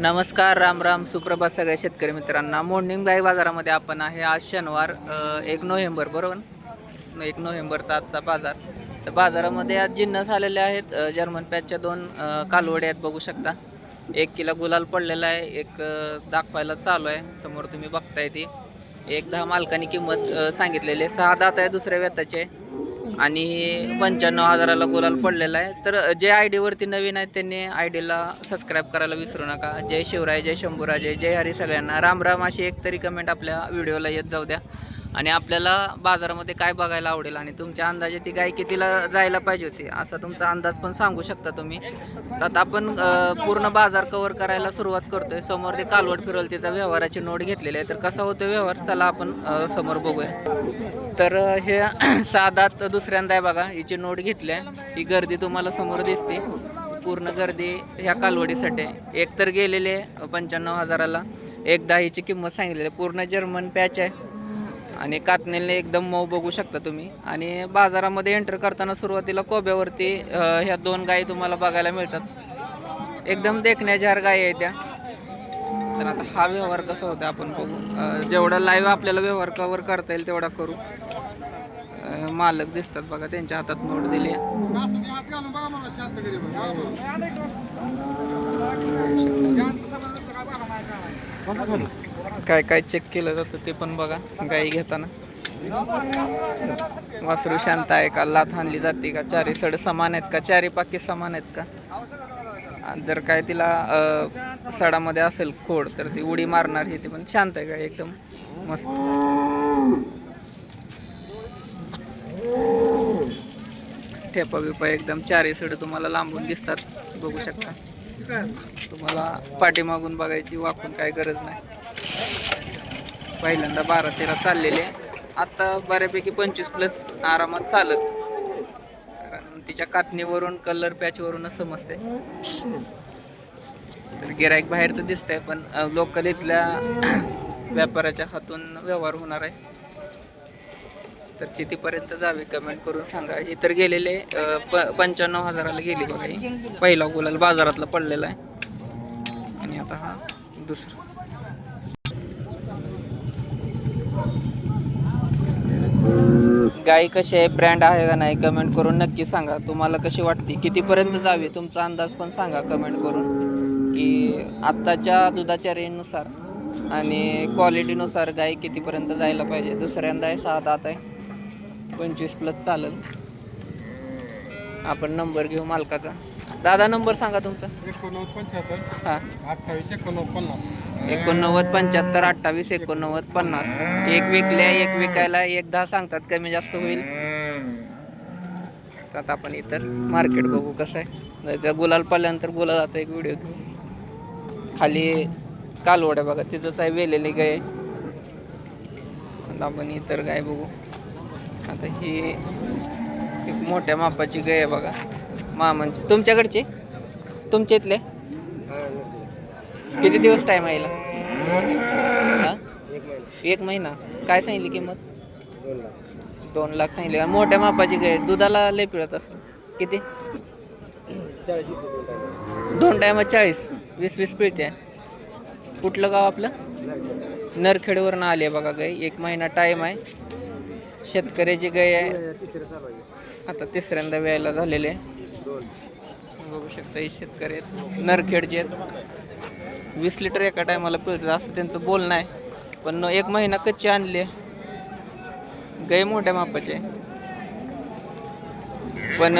नमस्कार राम राम. सुप्रभात सगळ्या शेतकरी मित्रांना. मॉर्निंग गाई बाजारामध्ये आपण आहे. आज शनिवार एक नोव्हेंबर बरोबर? ना? एक नोव्हेंबरचा आजचा बाजार. तर बाजारामध्ये आज जिन्नस आलेले आहेत. जर्मन पॅचच्या दोन कालवडे आहेत बघू शकता. एक किलो गुलाल पडलेला आहे एक दाखवायला चालू आहे. समोर तुम्ही बघताय ती. एक दहा मालकानी किंमत सांगितलेली आहे. सहा दात आहे दुसऱ्या व्यताचे. आणि पंच्याण्णव हजाराला गुलाल पडलेला आहे. तर जे आय डीवरती नवीन आहेत त्यांनी आय डीला सबस्क्राईब करायला विसरू नका. जय शिवराय जय शंभूराजय जय हरी सगळ्यांना. राम राम अशी एक तरी कमेंट आपल्या व्हिडिओला येत जाऊ द्या. आणि आपल्याला बाजारामध्ये काय बघायला आवडेल आणि तुमच्या अंदाजे ती गाय कितीला जायला पाहिजे होती असा तुमचा अंदाज पण सांगू शकता तुम्ही. तर आता आपण पूर्ण बाजार कवर करायला सुरुवात करतोय. समोर ते कालवड फिरवल तिचा व्यवहाराची नोट घेतलेली आहे. तर कसा होतो व्यवहार? चला आपण समोर बघूया. तर हे साधात दुसऱ्यांदा आहे बघा हिची नोट घेतली आहे. ही गर्दी तुम्हाला समोर दिसते. पूर्ण गर्दी ह्या कालवडीसाठी आहे. एक तर गेलेले आहे पंच्याण्णव हजाराला. एकदा हिची किंमत सांगितलेली आहे. पूर्ण जर्मन पॅच आहे. आणि कातनेलने एकदम मऊ बघू शकता तुम्ही आणि बाजारामध्ये एंटर करताना सुरुवातीला कोब्यावरती ह्या दोन गायी तुम्हाला बघायला मिळतात एकदम देखण्याच्या गायी आहेत त्या तर आता हा व्यवहार कसा होता आपण बघू जेवढा लाईव्ह आपल्याला व्यवहार कवर करता येईल तेवढा करू मालक दिसतात बघा त्यांच्या हातात नोट दिली आहे काय काय चेक केलं जातं ते पण बघा गाई घेताना. वासरू शांत आहे का? लाथ हाणली जाते का? चारी सड समान आहेत का? चारी पाकी समान आहेत का? आणि जर काय तिला सडामध्ये असेल खोड तर ती उडी मारणार. ही ती पण शांत आहे का? एकदम मस्त. ठेपा बिपा एकदम चारी सड तुम्हाला लांबून दिसतात. बघू शकता. तुम्हाला पाठीमागून बघायची वाकून काय गरज नाही. पहिल्यांदा बारा तेरा चाललेले. आता बऱ्यापैकी पंचवीस प्लस आरामात चालत. कारण तिच्या कातणीवरून कलर पॅचवरूनच समजते तर गिराईक बाहेरचं दिसतंय पण लोकल इथल्या व्यापाऱ्याच्या हातून व्यवहार होणार आहे. तर कितीपर्यंत जावे कमेंट करून सांगा. ही तर गेलेले प पंच्याण्णव हजाराला गेली बघा पहिला गुलाल बाजारातला पडलेला आहे. आणि आता हा दुसरा. गाय कशी आहे? ब्रँड आहे का नाही? कमेंट करून नक्की सांगा. तुम्हाला कशी वाटते? कितीपर्यंत जावी? तुमचा अंदाज पण सांगा कमेंट करून. की आत्ताच्या दुधाच्या रेंजनुसार आणि क्वालिटीनुसार गाय कितीपर्यंत जायला पाहिजे? दुसऱ्यांदा आहे सहा दात आहे. पंचवीस प्लस चालेल. आपण नंबर घेऊ मालकाचा. दादा नंबर सांगा तुमचा. एकोणनव्वद पंच्याहत्तर हां. अठ्ठावीस एकोणनव्वद पन्नास. एकोणनव्वद पंच्याहत्तर अठ्ठावीस एकोणनव्वद पन्नास. एक विकल्या एक विकायला एक दहा सांगतात कमी जास्त होईल. तर आता आपण इतर मार्केट बघू कसं आहे. त्या गुलाल पडल्यानंतर गुलालाचा एक व्हिडिओ घेऊ. खाली कालवड्या बघा तिचंच आहे वेलेली गाय. आता आपण इतर गाय बघू. आता ही एक मोठ्या मापाची गाय आहे बघा. मामांचे म्हणजे तुमच्याकडची? तुमच्या इथले? किती दिवस टाइम आहे हिला? हा? एक महिना. काय सांगितली किंमत? दोन लाख सांगितली. आणि मोठ्या मापाची गाय आहे. दुधाला लय पिळत असत किती? दोन टायमात चाळीस. वीस वीस पिळते. कुठलं गाव आपलं? नरखेडवरून आली बघा गाय एक महिना टाईम आहे. शेतकऱ्याची गाय आहे. आता तिसऱ्यांदा वेळेला झालेले आहे. बघू शकता हे शेतकरी आहेत. नरखेडचे आहेत. वीस लिटर एका टायमाला पिळतात असं त्यांचं बोलणं आहे. पण एक महिना कच्ची आणली आहे. गाय मोठ्या मापाचे पण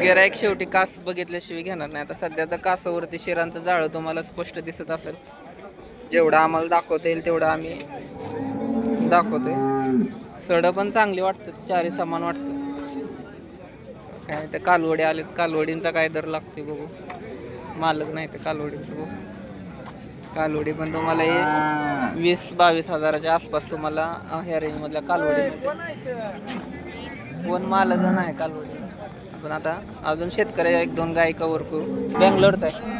गिरायक शेवटी कास बघितल्याशिवाय घेणार नाही. आता सध्या तर कासावरती शिरांचं जाळं तुम्हाला स्पष्ट दिसत असेल. जेवढं आम्हाला दाखवता येईल तेवढं आम्ही दाखवतोय. सडं पण चांगली वाटतात चारी समान वाटतं काय ते कालवडी आलेत. कालवडींचा काय दर लागते बघू. मालक नाही ते कालवडींचं बघू. कालवडी पण तुम्हाला हे वीस बावीस हजाराच्या आसपास तुम्हाला ह्या रेंजमधल्या कालवडी. कोण मालक नाही कालवडी. आपण आता अजून शेतकऱ्या एक दोन गाय कवर करू. बँगलोरचा आहे.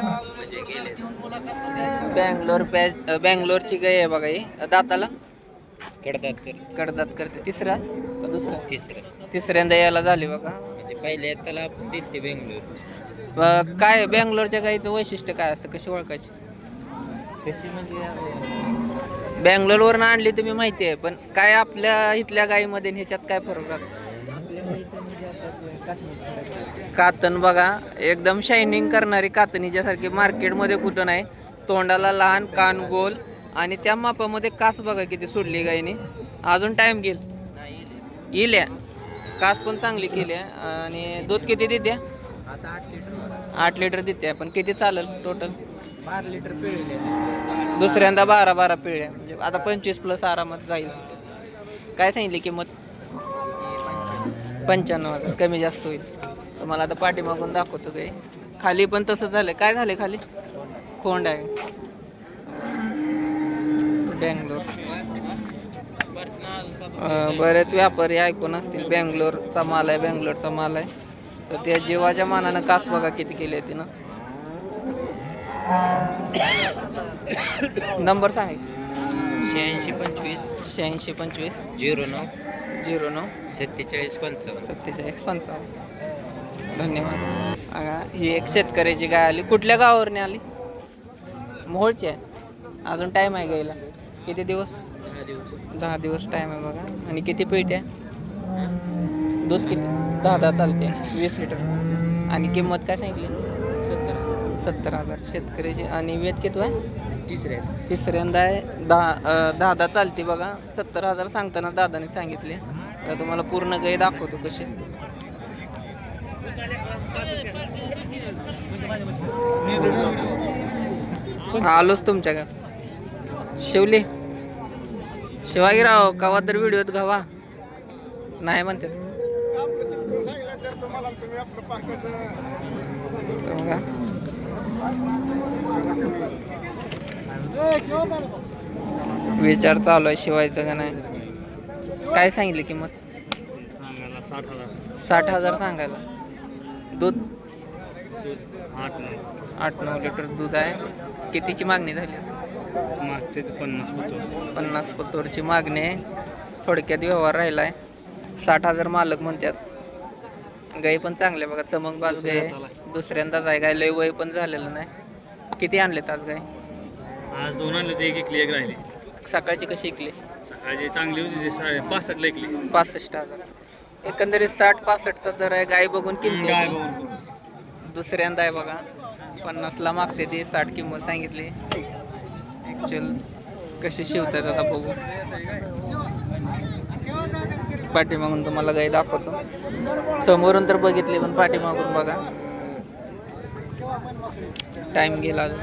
बँगलोर पॅच बँगलोरची गाय आहे बघा ही. दाताला? कडदात कर कडदात करते. तिसरा? का दुसरा? तिसरं. तिसऱ्यांदा यायला झाली बघा. म्हणजे पहिल्या त्याला दिलते बेंगलोर. अं, काय बँगलोरच्या गाईचं वैशिष्ट्य काय असतं? कशी ओळखायची? कशी म्हणजे बँगलोरवरनं आणली तुम्ही माहिती आहे पण काय आपल्या इथल्या गाईमध्ये आणि ह्याच्यात काय फरक राहतो? कातन बघा एकदम शायनिंग करणारी कातणीच्यासारखी मार्केटमध्ये कुठं नाही. तोंडाला लहान कान गोल आणि त्या मापामध्ये कास बघा किती सोडली गायने अजून टाइम घेईल येईल या. कास पण चांगली केली आहे. आणि दूध किती देते? आता आठ लिटर आठ लिटर देते पण किती चालेल टोटल बारा लिटर पिळले दुसऱ्यांदा. बारा बारा पिळ्या म्हणजे आता पंचवीस प्लस आरामात जाईल. काय सांगितली किंमत? पंच्याण्णव हजार. कमी जास्त होईल. तुम्हाला आता पाठीमागून दाखवतो काही. खाली पण तसं झालं. काय झालं खाली? खोंड आहे. बँगलोर. बरेच व्यापारी ऐकून असतील. बँगलोरचा माल आहे बँगलोरचा माल आहे. तर त्या जीवाच्या मानानं कास बघा किती केली आहे तिनं. नंबर सांगा शहाऐंशी पंचवीस. शहाऐंशी पंचवीस. झिरो नऊ. झिरो नऊ. सत्तेचाळीस पंचावन्न. सत्तेचाळीस पंचावन्न. धन्यवाद. बघा, ही एक शेतकऱ्याची गाय आली. कुठल्या गावावरने आली? मोहोळची आहे. अजून टाईम आहे गायला. किती दिवस. दहा दिवस टाईम आहे बघा. आणि किती पेट्या दूध किती? दहा दहा चालते. वीस लिटर. आणि किंमत काय सांगितली? सत्तर सत्तर हजार. शेतकऱ्याची आणि वेद किती आहे? तिसऱ्या तिसऱ्यांदा आहे. दहा दहा दहा चालते बघा. सत्तर हजार सांगताना दादाने सांगितले. आता तुम्हाला पूर्ण गाई दाखवतो कसे हा, आलोच तुमच्याकडे. शिवली. शिवाजीराव कवा तर व्हिडिओत घावा. नाही म्हणते विचार चालू आहे शिवायचं का नाही? काय सांगितली किंमत? साठ हजार साठ हजार सांगायला. दूध? आठ आठ नऊ लिटर दूध आहे. कितीची मागणी झाली? मागते पन्नास होतो पन्नास पत्तोरची मागणी आहे. थोडक्यात व्यवहार राहिला आहे साठ हजार मालक म्हणतात. गाई पण चांगले बघा चमकबाज गाय आहे. दुसऱ्यांदाच आहे गाय लय वय पण झालेलं नाही. किती आणलेत आज गाय आज दोन आणले एक एकली एक राहिली. सकाळची कशी ऐकली सकाळची चांगली होती साडे पासष्टला पासष्ट हजार. एकंदरीत साठ पासष्टचा दर आहे. गाय बघून किंमत गाय. बघून. दुसऱ्यांदा आहे बघा. पन्नासला मागते ती साठ किंमत सांगितली. चल कशी शिवतात आता बघू. पाठीमागून तुम्हाला गाई दाखवतो. समोरून तर बघितली पण पाठीमागून बघा. टाइम गेला अजून.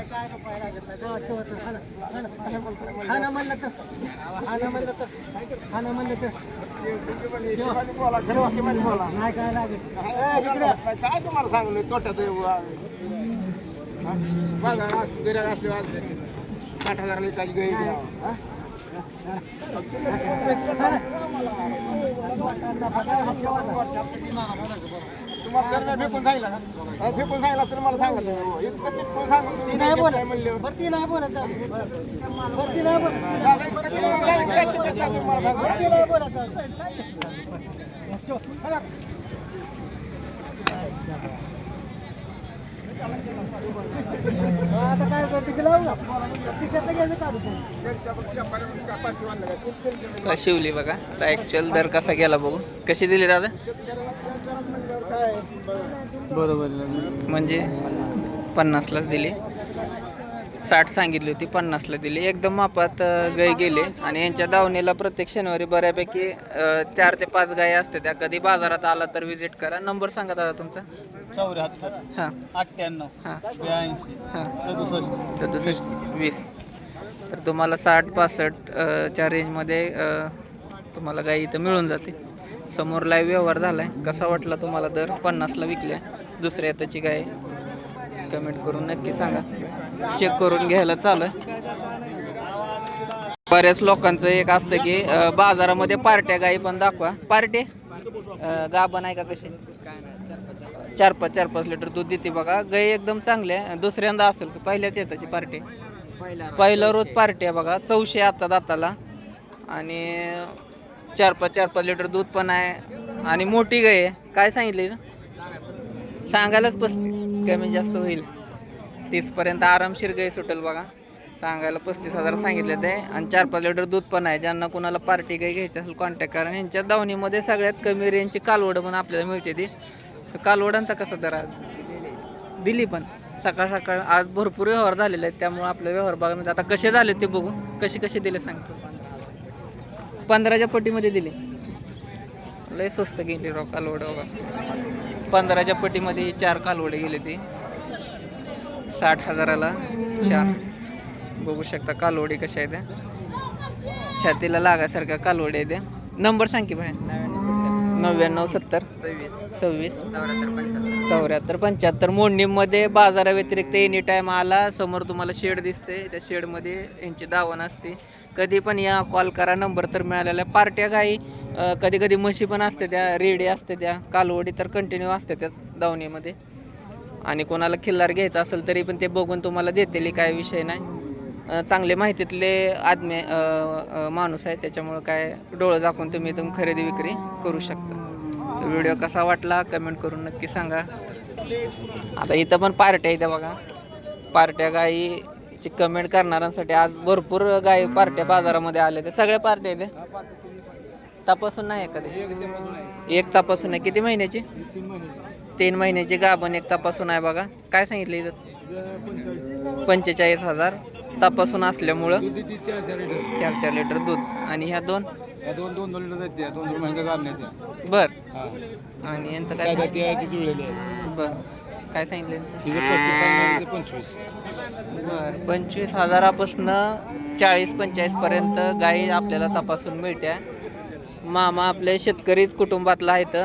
काय तुम्हाला सांगलं तोट्यात आठ साठ हजार लिटरची गाई तुम्हाला फेकून सांगितलं का फेकून सांगितलं तर मला सांगा इतकं तितकं सांगून तुम्ही काय घेताय म्हणल्यावर. दादा, इतकं तितकं सांगा. बघा, शिवली बघा. आता ॲक्च्युअल दर कसा गेला बघू. कशी दिली दादा? बरोबर म्हणजे पन्नासलाच दिली. साठ सांगितली होती पन्नासला दिली. एकदम मापात गाय गेले. आणि यांच्या दावणीला प्रत्येक शनिवारी बऱ्यापैकी चार ते पाच गाय असते त्या कधी बाजारात आला तर विजिट करा. नंबर सांगा दादा तुमचा. चौऱ्याहत्तर हां. अठ्ठ्याण्णव हां. ब्याऐंशी हां. सदुसष्ट सदुसष्ट वीस. तर तुम्हाला साठ पासष्ट च्या रेंजमध्ये तुम्हाला गाई इथं मिळून जाते. समोर लाईव्ह व्यवहार झालाय. कसा वाटला तुम्हाला दर पन्नासला विकल्या? दुसऱ्या त्याची गाय? कमेंट करून नक्की सांगा. चेक करून घ्यायला चालू आहे. बऱ्याच लोकांचं एक असतं की बाजारामध्ये पार्ट्या गाई पण दाखवा. पार्टे? गाभण आहे का कशी? चार पाच चार पाच लिटर दूध देते बघा. गाई एकदम चांगले आहे. दुसऱ्यांदा असेल की पहिल्याच येताची पार्टी. पहिलं रोज. पार्टी आहे बघा. चौशे आता दाताला. आणि चार पाच चार पाच लिटर दूध पण आहे. आणि मोठी गाय आहे. काय सांगितले सांगायलाच पस्तीस. कमी जास्त होईल. तीसपर्यंत आरामशीर गाय सुटेल बघा. सांगायला पस्तीस हजार सांगितले ते. आणि चार पाच लिटर दूध पण आहे. ज्यांना कोणाला पार्टी काही घ्यायची असेल कॉन्टॅक्ट करा. ह्यांच्या दावणीमध्ये सगळ्यात कमी रेंजची कालवडं पण आपल्याला मिळते ती. कालवडांचा कसा दर आज? दिली पण. सकाळ सकाळ आज भरपूर व्यवहार झालेले आहेत त्यामुळे आपले व्यवहार बघायमध्ये आता कसे झाले ते बघू कसे कसे दिले सांगतो. पंधराच्या पट्टीमध्ये दिले. लय स्वस्त गेली राव कालवडं बघा. पंधराच्या पट्टीमध्ये ही चार कालवडे गेले ती. साठ हजाराला चार. बघू शकता कालवडी कशा आहेत छातीला लागासारख्या कालवडी आहेत नंबर सांग की भाई नव्याण्णव सत्तर. सव्वीस. सव्वीस. चौऱ्याहत्तर पंच्याहत्तर. मोडणीमध्ये बाजाराव्यतिरिक्त एनी टाईम आला समोर तुम्हाला शेड दिसते. त्या शेडमध्ये यांची दावण असते. कधी पण या कॉल करा नंबर तर मिळालेला पार्ट्या गाई कधी कधी म्हशी पण असते त्या रेडी असते त्या. कालवडी तर कंटिन्यू असते त्याच दावणीमध्ये. आणि कोणाला खिल्लार घ्यायचा असेल तरी पण ते बघून तुम्हाला देतेली काय विषय नाही. चांगले माहितीतले आदमे माणूस आहे त्याच्यामुळं काय डोळं झाकून तुम्ही इथून खरेदी विक्री करू शकता. तर व्हिडिओ कसा वाटला कमेंट करून नक्की सांगा. आता इथं पण पार्ट्या आहेत बघा. पार्ट्या गाईची कमेंट करणाऱ्यांसाठी आज भरपूर गाई पार्ट्या बाजारामध्ये आल्या त्या सगळ्या पार्ट्या आहेत. तपासून नाही एखादी? एक तपासून आहे किती महिन्याची? तीन महिन्याची गाभण एक तपासून आहे बघा. काय सांगितलं इथं? पंचेचाळीस हजार. तपासून असल्यामुळं चार चार लिटर दूध आणि ह्या दोन या दोन दोन दोन लिटर जाते दोन दोन महिन्याचा गाभ नाही बर. हा. आणि यांचं काय साध्या ती आहे ती जुळलेली आहे. बर. काय सांगितलं यांचं? तिचं पस्तीस सांगितलं पंचवीस. बर. पंचवीस हजारापासून चाळीस पंचेचाळीस पर्यंत गाई आपल्याला तपासून मिळत्या. मामा आपले शेतकरीच कुटुंबातला आहेत.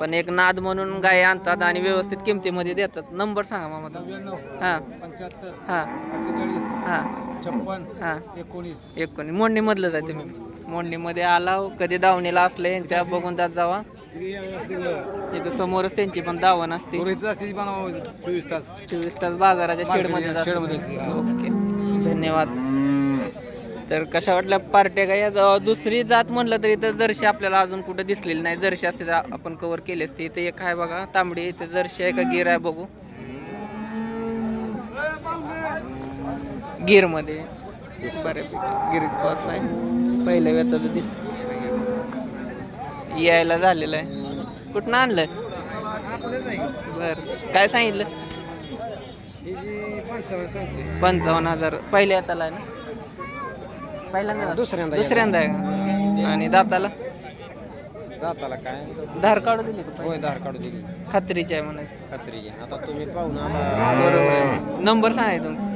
पण एक नाद म्हणून गाय आणतात आणि व्यवस्थित किमतीमध्ये देतात. नंबर सांगा मामा तुमचा. नव्याण्णव हां. पंच्याहत्तर हां. अठ्ठेचाळीस हां. छप्पन हां. एकोणीस. एकोणी मोडणीमधलंच आहे तुम्ही. मोडणीमध्ये आला कधी दावणीला असले यांच्या बघून जात जावा. इथं समोरच त्यांची पण दावण असते चोवीस तास. चोवीस तास बाजाराच्या शेडमध्ये हा. ओके. धन्यवाद. तर कशा वाटल्या पार्ट्या काय? दुसरी जात म्हणलं तरी तर जर्शी आपल्याला अजून कुठे दिसलेली नाही. जर्शी असते तर आपण कव्हर केली असते. इथे एक आहे बघा तांबडी. इथे जर्शी आहे का? गिर आहे बघू. गिरमध्ये. बऱ्यापैकी. गिर क्रॉस आहे. पहिल्या वेताचं दिस यायला झालेलं आहे. कुठनं आणलं बर. काय सांगितलं? पंचावन्न हजार. पहिल्या हाताला आहे ना? पहिल्यांदा? दुसऱ्यांदा दुसऱ्यांदा आहे का? आणि दाताला? दाताला काय? धार काढू दिली का? होय धार काढू दिली. खात्रीची आहे म्हणायचं. खात्री आता तुम्ही पाहून बरोबर. नंबर सांगा तुमचा.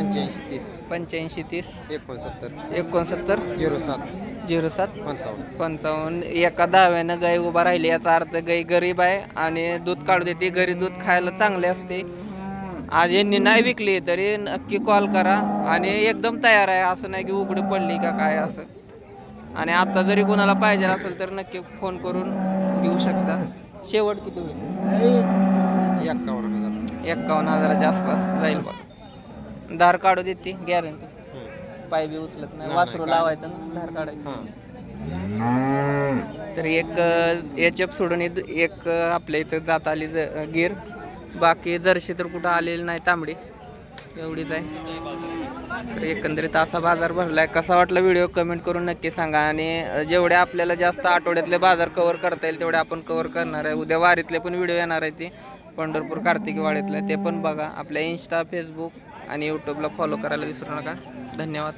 पंच्याऐंशी तीस. पंच्याऐंशी तीस. एकोणसत्तर. एकोणसत्तर. झिरो सात. झिरो सात. पंचावन्न. पंचावन्न. एका दहाव्यानं गाय उभा राहिली. याचा अर्थ गाय गरीब आहे आणि दूध काढू देते. घरी दूध खायला चांगले असते. आज यांनी नाही विकली तरी नक्की कॉल करा आणि एकदम तयार आहे. असं नाही की उघडी पडली का काय असं. आणि आता जरी कोणाला पाहिजे असेल तर नक्की फोन करून घेऊ शकता. शेवट किती होईल? एक्कावन्न हजार. एक्कावन्न हजाराच्या आसपास जाईल बघ. धार काढू देते गॅरंटी पाय बी उचलत नाही वासरू लावायचं ना धार काढायचं. तर एक एच एफ सोडून एक आपल्या इथं जात आली गिर. बाकी जर्शी तर कुठं आलेली नाही तांबडी. एवढीच आहे. तर एकंदरीत असा बाजार भरलाय. कसा वाटला व्हिडिओ? कमेंट करून नक्की सांगा. आणि जेवढे आपल्याला जास्त आठवड्यातले बाजार कव्हर करता येईल तेवढे आपण कव्हर करणार आहे. उद्या वारीतले पण व्हिडिओ येणार आहे ते. पंढरपूर कार्तिकी वाडीतले ते पण बघा. आपल्या इन्स्टा फेसबुक आणि यूट्यूबला फॉलो करायला विसरू नका. धन्यवाद.